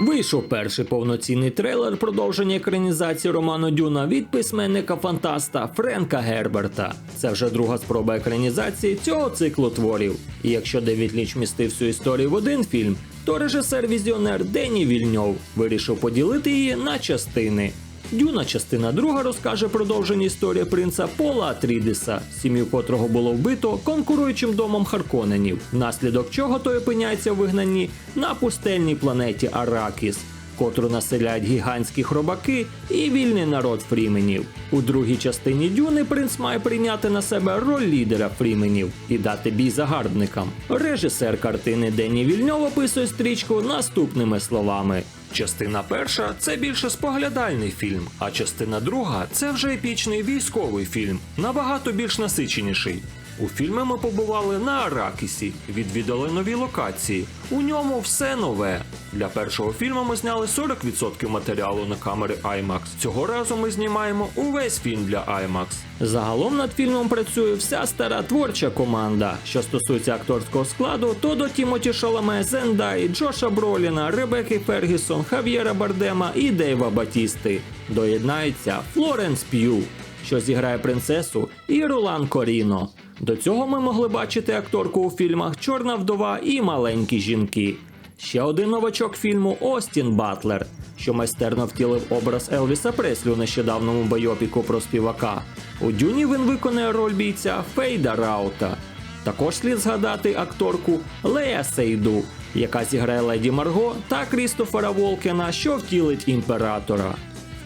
Вийшов перший повноцінний трейлер продовження екранізації роману Дюна від письменника фантаста Френка Герберта. Це вже друга спроба екранізації цього циклу творів. І якщо Девід Ліч містив всю історію в один фільм, то режисер-візіонер Дені Вільньов вирішив поділити її на частини. Дюна частина друга розкаже продовження історії принца Пола Атрідиса, сім'ю котрого було вбито конкуруючим домом Харконенів, внаслідок чого той опиняється в вигнанні на пустельній планеті Аракіс, котру населяють гігантські хробаки і вільний народ фріменів. У другій частині Дюни принц має прийняти на себе роль лідера фріменів і дати бій загарбникам. Режисер картини Дені Вільньов описує стрічку наступними словами. Частина перша це більше споглядальний фільм, а частина друга це вже епічний військовий фільм, набагато більш насиченіший. У фільмі ми побували на Аракісі, відвідали нові локації. У ньому все нове. Для першого фільму ми зняли 40% матеріалу на камери IMAX. Цього разу ми знімаємо увесь фільм для IMAX. Загалом над фільмом працює вся стара творча команда. Що стосується акторського складу, то до Тімоті Шаламе, Зендаї, Джоша Броліна, Ребекки Фергісон, Хав'єра Бардема і Дейва Батісти. Доєднається Флоренс П'ю, що зіграє принцесу, і Ролан Коріно. До цього ми могли бачити акторку у фільмах Чорна вдова і маленькі жінки. Ще один новачок фільму Остін Батлер, що майстерно втілив образ Елвіса Преслі у нещодавному байопіку про співака. У Дюні він виконує роль бійця Фейда Раута. Також слід згадати акторку Лея Сейду, яка зіграє леді Марго та Крістофера Волкена, що втілить імператора.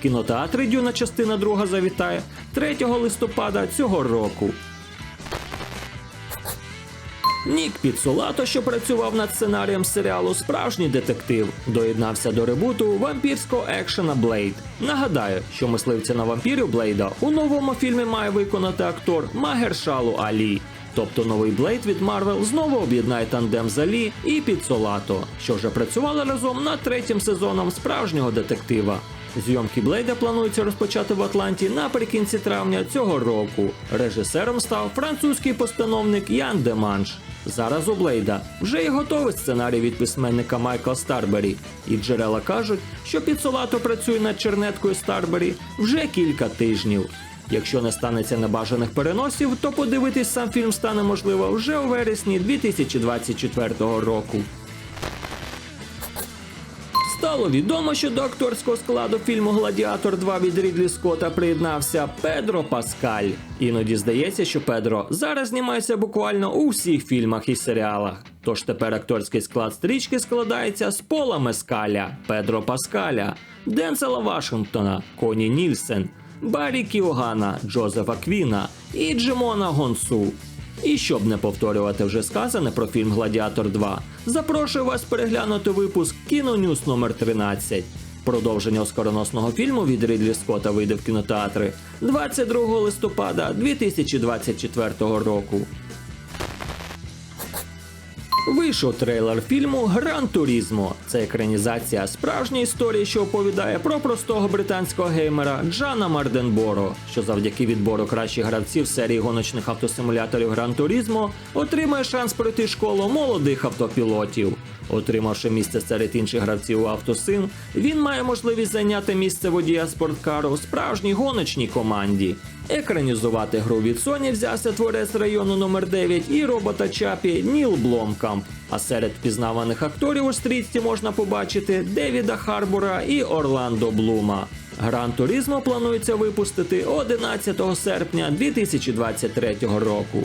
В кінотеатрі Дюна частина друга завітає 3 листопада цього року. Нік Піцулато, що працював над сценарієм серіалу Справжній детектив, доєднався до ребуту вампірського екшена Блейд. Нагадаю, що мисливця на вампірів Блейда у новому фільмі має виконати актор Магершалу Алі. Тобто новий Блейд від Марвел знову об'єднає тандем з Алі і Піцолато, що вже працювали разом над третім сезоном справжнього детектива. Зйомки Блейда планується розпочати в Атланті наприкінці травня цього року. Режисером став французький постановник Ян Деманш. Зараз у Блейда вже є готовий сценарій від письменника Майкла Старбері, і джерела кажуть, що Піцолато працює над чернеткою Старбері вже кілька тижнів. Якщо не станеться небажаних переносів, то подивитись сам фільм стане можливо вже у вересні 2024 року. Стало відомо, що до акторського складу фільму Гладіатор 2 від Рідлі Скотта приєднався Педро Паскаль. Іноді здається, що Педро зараз знімається буквально у всіх фільмах і серіалах. Тож тепер акторський склад стрічки складається з Пола Мескаля, Педро Паскаля, Денсела Вашингтона, Коні Нільсен, Баррі Кіогана, Джозефа Квіна і Джимона Гонсу. І щоб не повторювати вже сказане про фільм Гладіатор 2, запрошую вас переглянути випуск Кінонюс номер 13 Продовження оскароносного фільму від Рідлі Скотта вийде в кінотеатри 22 листопада 2024 року. Вийшов трейлер фільму Гран Турізмо. Це екранізація справжньої історії, що оповідає про простого британського геймера Джана Марденборо, що завдяки відбору кращих гравців серії гоночних автосимуляторів Гран Турізмо отримає шанс пройти школу молодих автопілотів. Отримавши місце серед інших гравців у автосим, він має можливість зайняти місце водія спорткару у справжній гоночній команді. Екранізувати гру від Sony взявся творець району номер 9 і робота Чапі Ніл Бломкамп. А серед впізнаваних акторів у стрічці можна побачити Девіда Харбора і Орландо Блума. Гран Турізмо планується випустити 11 серпня 2023 року.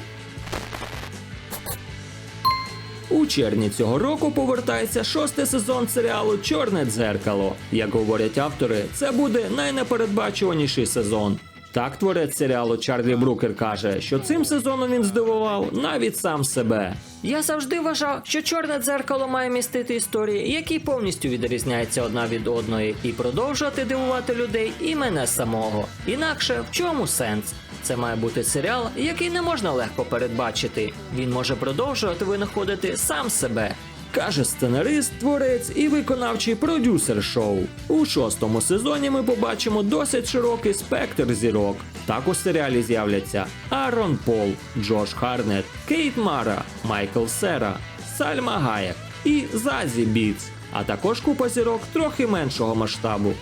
У червні цього року повертається шостий сезон серіалу Чорне дзеркало. Як говорять автори, це буде найнепередбачуваніший сезон. Так творець серіалу Чарлі Брукер каже, що цим сезоном він здивував навіть сам себе. Я завжди вважав, що чорне дзеркало має містити історії, які повністю відрізняються одна від одної, і продовжувати дивувати людей і мене самого. Інакше в чому сенс? Це має бути серіал, який не можна легко передбачити. Він може продовжувати винаходити сам себе. Каже сценарист, творець і виконавчий продюсер шоу. У шостому сезоні ми побачимо досить широкий спектр зірок. Так у серіалі з'являться Арон Пол, Джош Харнет, Кейт Мара, Майкл Сера, Сальма Гаєк, і Зазі Біц, а також купа зірок трохи меншого масштабу.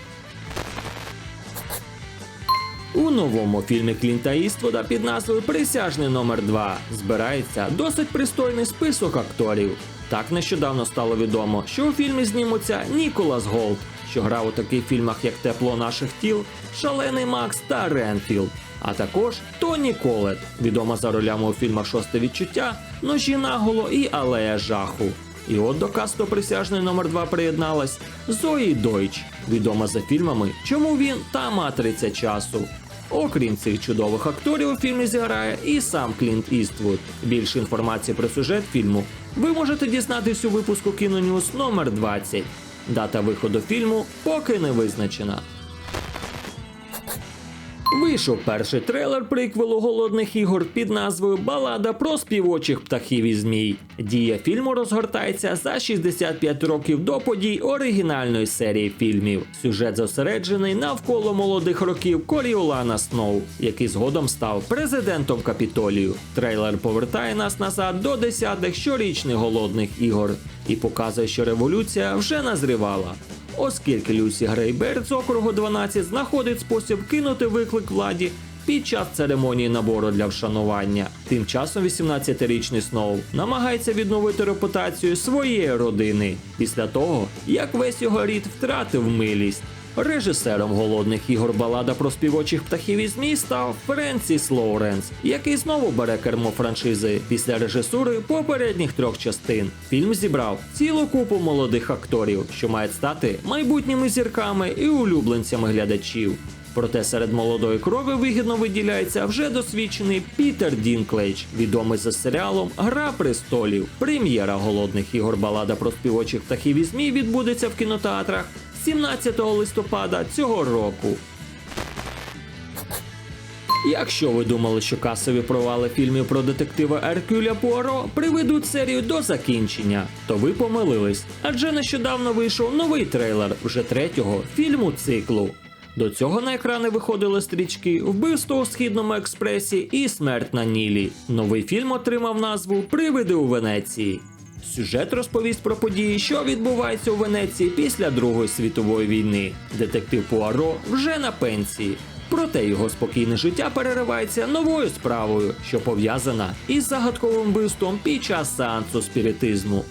У новому фільмі Клінта Іствуда під назвою Присяжний номер 2 збирається досить пристойний список акторів. Так нещодавно стало відомо, що у фільмі знімуться Ніколас Голд, що грав у таких фільмах, як Тепло наших тіл, Шалений Макс та Ренфілд. А також Тоні Колет, відома за ролями у фільмах Шосте відчуття, Ножі наголо і Алея жаху. І от до касту присяжний номер 2 приєдналась Зої Дойч, відома за фільмами Чому він та Матриця часу. Окрім цих чудових акторів у фільмі зіграє і сам Клінт Іствуд. Більше інформації про сюжет фільму ви можете дізнатись у випуску Кінонюс номер 20. Дата виходу фільму поки не визначена. Вийшов перший трейлер приквелу голодних ігор під назвою Балада про співочих птахів і змій. Дія фільму розгортається за 65 років до подій оригінальної серії фільмів. Сюжет зосереджений навколо молодих років Коріолана Сноу, який згодом став президентом Капітолію. Трейлер повертає нас назад до десятих щорічних голодних ігор і показує, що революція вже назрівала. Оскільки Люсі Грейберт з округу 12 знаходить спосіб кинути виклик владі під час церемонії набору для вшанування. Тим часом 18-річний Сноу намагається відновити репутацію своєї родини після того, як весь його рід втратив милість. Режисером голодних ігор балада про співочих птахів і змій став Френсіс Лоуренс, який знову бере кермо франшизи після режисури попередніх трьох частин. Фільм зібрав цілу купу молодих акторів, що мають стати майбутніми зірками і улюбленцями глядачів. Проте серед молодої крові вигідно виділяється вже досвідчений Пітер Дінклейдж, відомий за серіалом Гра престолів. Прем'єра голодних ігор балада про співочих птахів і змій відбудеться в кінотеатрах 17 листопада цього року. Якщо ви думали, що касові провали фільмів про детектива Еркюля Пуаро приведуть серію до закінчення, то ви помилились, адже нещодавно вийшов новий трейлер вже третього фільму циклу. До цього на екрани виходили стрічки Вбивство у східному експресі і Смерть на Нілі. Новий фільм отримав назву Привиди у Венеції. Сюжет розповість про події, що відбуваються у Венеції після Другої світової війни. Детектив Пуаро вже на пенсії. Проте його спокійне життя переривається новою справою, що пов'язана із загадковим вбивством під час сеансу спіритизму.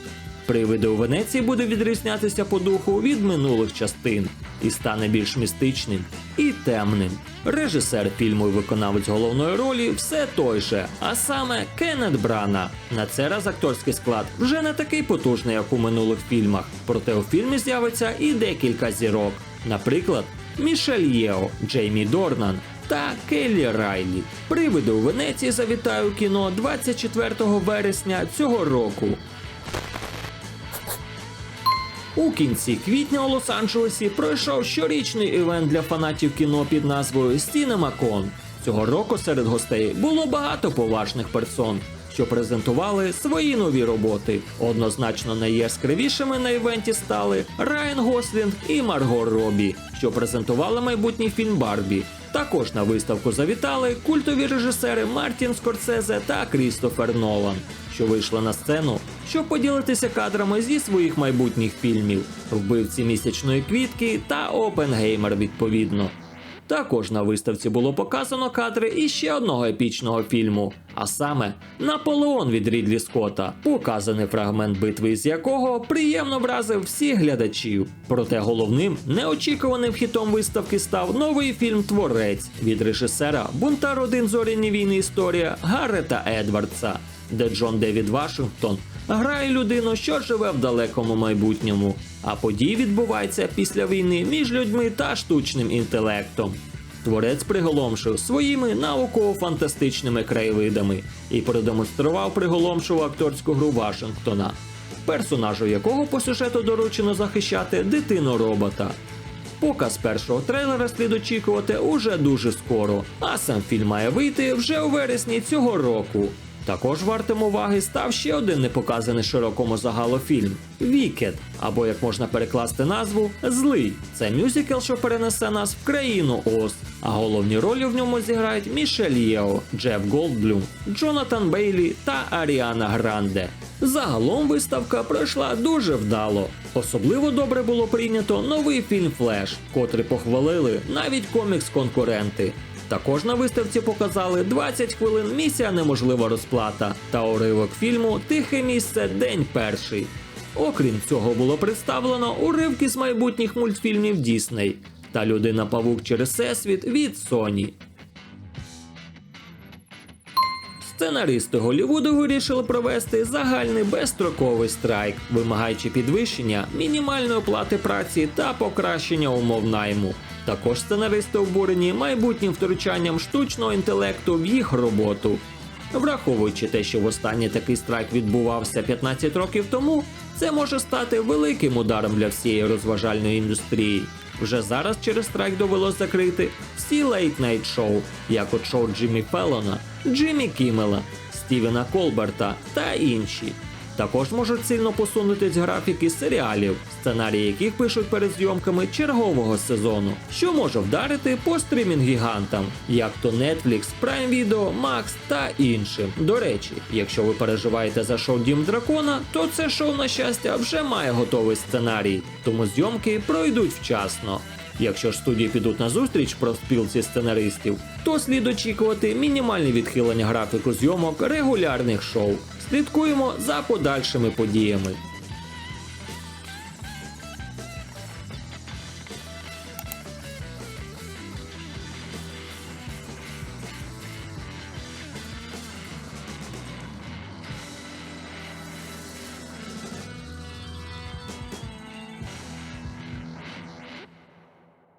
Привиди у Венеції буде відрізнятися по духу від минулих частин і стане більш містичним і темним. Режисер фільму і виконавець головної ролі все той же, а саме Кеннет Брана. На цей раз акторський склад вже не такий потужний, як у минулих фільмах. Проте у фільмі з'явиться і декілька зірок. Наприклад, Мішель Єо, Джеймі Дорнан та Келлі Райлі. Привиди у Венеції завітаю кіно 24 вересня цього року. У кінці квітня у Лос-Анджелесі пройшов щорічний івент для фанатів кіно під назвою CinemaCon. Цього року серед гостей було багато поважних персон, що презентували свої нові роботи. Однозначно найяскравішими на івенті стали Райан Гослінг і Марго Робі, що презентували майбутній фільм Барбі. Також на виставку завітали культові режисери Мартін Скорсезе та Крістофер Нолан, що вийшли на сцену, щоб поділитися кадрами зі своїх майбутніх фільмів, вбивці місячної квітки та Опенгеймер відповідно. Також на виставці було показано кадри іще одного епічного фільму, а саме Наполеон від Рідлі Скотта, показаний фрагмент битви, з якого приємно вразив всіх глядачів. Проте головним неочікуваним хітом виставки став новий фільм Творець від режисера Бунтар один. Зоряні війни. Історія Гаррета Едвардса, де Джон Девід Вашингтон грає людину, що живе в далекому майбутньому, а події відбуваються після війни між людьми та штучним інтелектом. Творець приголомшив своїми науково-фантастичними краєвидами і продемонстрував приголомшиву акторську гру Вашингтона, персонажу якого по сюжету доручено захищати дитину робота. Показ першого трейлера слід очікувати уже дуже скоро, а сам фільм має вийти вже у вересні цього року. Також вартим уваги став ще один непоказаний широкому загалу фільм Вікед, або як можна перекласти назву Злий. Це мюзикл, що перенесе нас в країну Оз. А головні ролі в ньому зіграють Мішель Єо, Джеф Голдблюм, Джонатан Бейлі та Аріана Гранде. Загалом виставка пройшла дуже вдало. Особливо добре було прийнято новий фільм Флеш, котрий похвалили навіть комікс-конкуренти. Також на виставці показали 20 хвилин місія неможлива розплата та уривок фільму Тихе місце День перший. Окрім цього, було представлено уривки з майбутніх мультфільмів Дісней та Людина Павук через всесвіт від Sony. Сценаристи Голлівуду вирішили провести загальний безстроковий страйк, вимагаючи підвищення мінімальної оплати праці та покращення умов найму. Також сценаристи обурені майбутнім втручанням штучного інтелекту в їх роботу. Враховуючи те, що востаннє такий страйк відбувався 15 років тому, це може стати великим ударом для всієї розважальної індустрії. Вже зараз через страйк довелось закрити всі лейт-найт шоу, як от шоу Джиммі Феллона, Джиммі Кіммела, Стівена Колберта та інші. Також можуть сильно посунутись графіки серіалів, сценарії яких пишуть перед зйомками чергового сезону, що може вдарити по стрімінг-гігантам, як то Netflix, Prime Video, Max та іншим. До речі, якщо ви переживаєте за шоу Дім Дракона, то це шоу, на щастя, вже має готовий сценарій, тому зйомки пройдуть вчасно. Якщо ж студії підуть на зустріч про спілці сценаристів, то слід очікувати мінімальні відхилення графіку зйомок регулярних шоу. Слідкуємо за подальшими подіями.